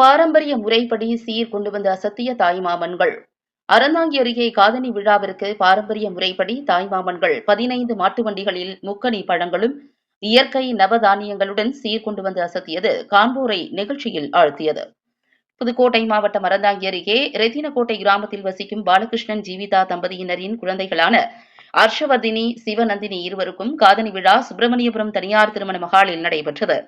பாரம்பரிய முறைப்படி சீர் கொண்டு வந்த அசத்திய தாய்மாமன்கள். அறந்தாங்கி அருகே காதணி விழாவிற்கு பாரம்பரிய முறைப்படி தாய்மாமன்கள். பதினைந்து மாட்டு வண்டிகளில் முக்கணி பழங்களும் இயற்கை நவதானியங்களுடன் சீர் கொண்டு வந்து அசத்தியது. காண்போரை நிகழ்ச்சியில் ஆழ்த்தியது. புதுக்கோட்டை மாவட்டம் அறந்தாங்கி அருகே ரெத்தினக்கோட்டை கிராமத்தில் வசிக்கும் பாலகிருஷ்ணன் ஜீவிதா தம்பதியினரின் குழந்தைகளான அர்ஷவர்தினி சிவநந்தினி இருவருக்கும் காதணி விழா சுப்பிரமணியபுரம் தனியார் திருமண மகாலில் நடைபெற்றது.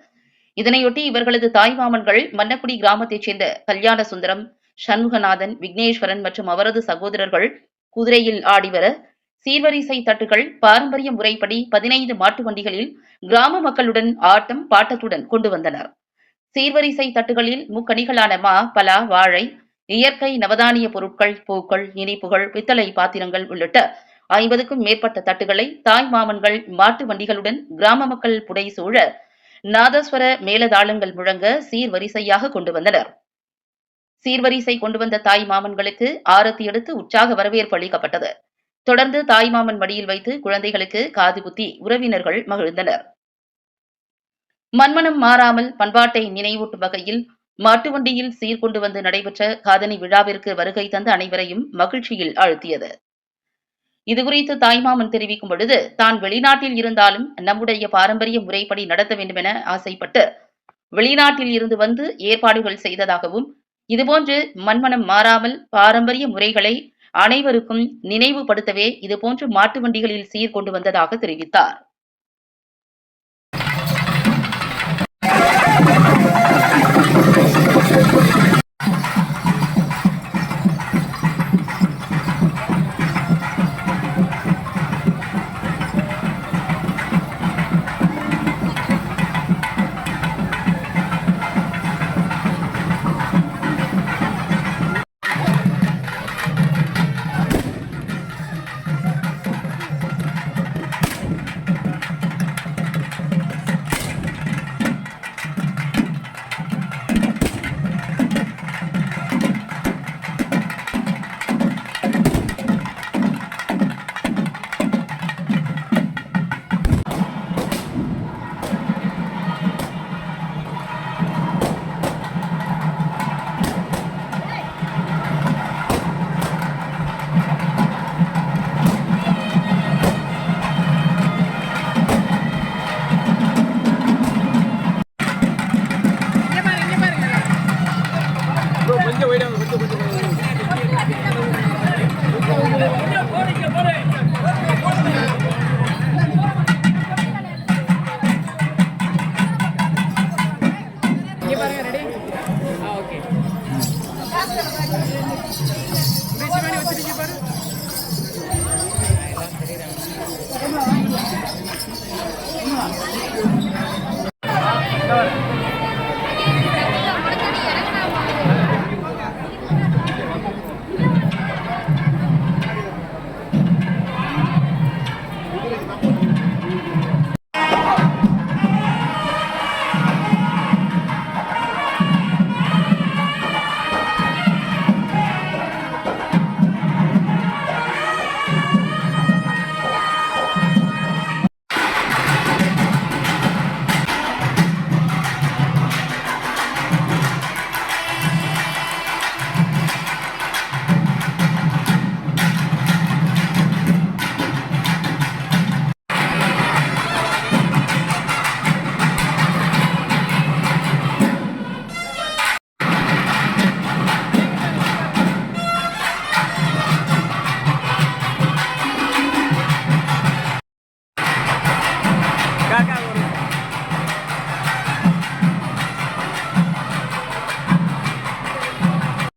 இதனையொட்டி இவர்களது தாய்மாமன்கள் மன்னக்குடி கிராமத்தைச் சேர்ந்த கல்யாண சுந்தரம் சண்முகநாதன் விக்னேஸ்வரன் மற்றும் அவரது சகோதரர்கள் குதிரையில் ஆடிவர சீர்வரிசை தட்டுகள் பாரம்பரிய முறைப்படி பதினைந்து மாட்டு வண்டிகளில் கிராம மக்களுடன் ஆட்டம் பாட்டத்துடன் கொண்டு வந்தனர். சீர்வரிசை தட்டுகளில் முக்கணிகளான மா பலா வாழை இயற்கை நவதானிய பொருட்கள் பூக்கள் இனிப்புகள் பித்தளை பாத்திரங்கள் உள்ளிட்ட ஐம்பதுக்கும் மேற்பட்ட தட்டுகளை தாய் மாமன்கள் மாட்டு வண்டிகளுடன் கிராம மக்கள் புடை சூழ நாதஸ்வர மேலதாளங்கள் முழங்க சீர்வரிசையாக கொண்டு வந்தனர். சீர்வரிசை கொண்டு வந்த தாய் மாமன்களுக்கு ஆரத்தி எடுத்து உற்சாக வரவேற்பு அளிக்கப்பட்டது. தொடர்ந்து தாய் மாமன் மடியில் வைத்து குழந்தைகளுக்கு காது குத்தி உறவினர்கள் மகிழ்ந்தனர். மன்மனம் மாறாமல் பண்பாட்டை நினைவூட்டும் வகையில் மாட்டு வண்டியில் சீர்கொண்டு வந்து நடைபெற்ற காதணி விழாவிற்கு வருகை தந்த அனைவரையும் மகிழ்ச்சியில் ஆழ்த்தியது. இது குறித்து தாய்மாமன் தெரிவிக்கும் பொழுது தான் வெளிநாட்டில் இருந்தாலும் நம்முடைய பாரம்பரிய முறைப்படி நடத்த வேண்டும் என ஆசைப்பட்டு வெளிநாட்டில் இருந்து வந்து ஏற்பாடுகள் செய்ததாகவும் இதுபோன்று மண்மனம் மாறாமல் பாரம்பரிய முறைகளை அனைவருக்கும் நினைவுபடுத்தவே இதுபோன்று மாட்டு வண்டிகளில் சீர்கொண்டு வந்ததாக தெரிவித்தார்.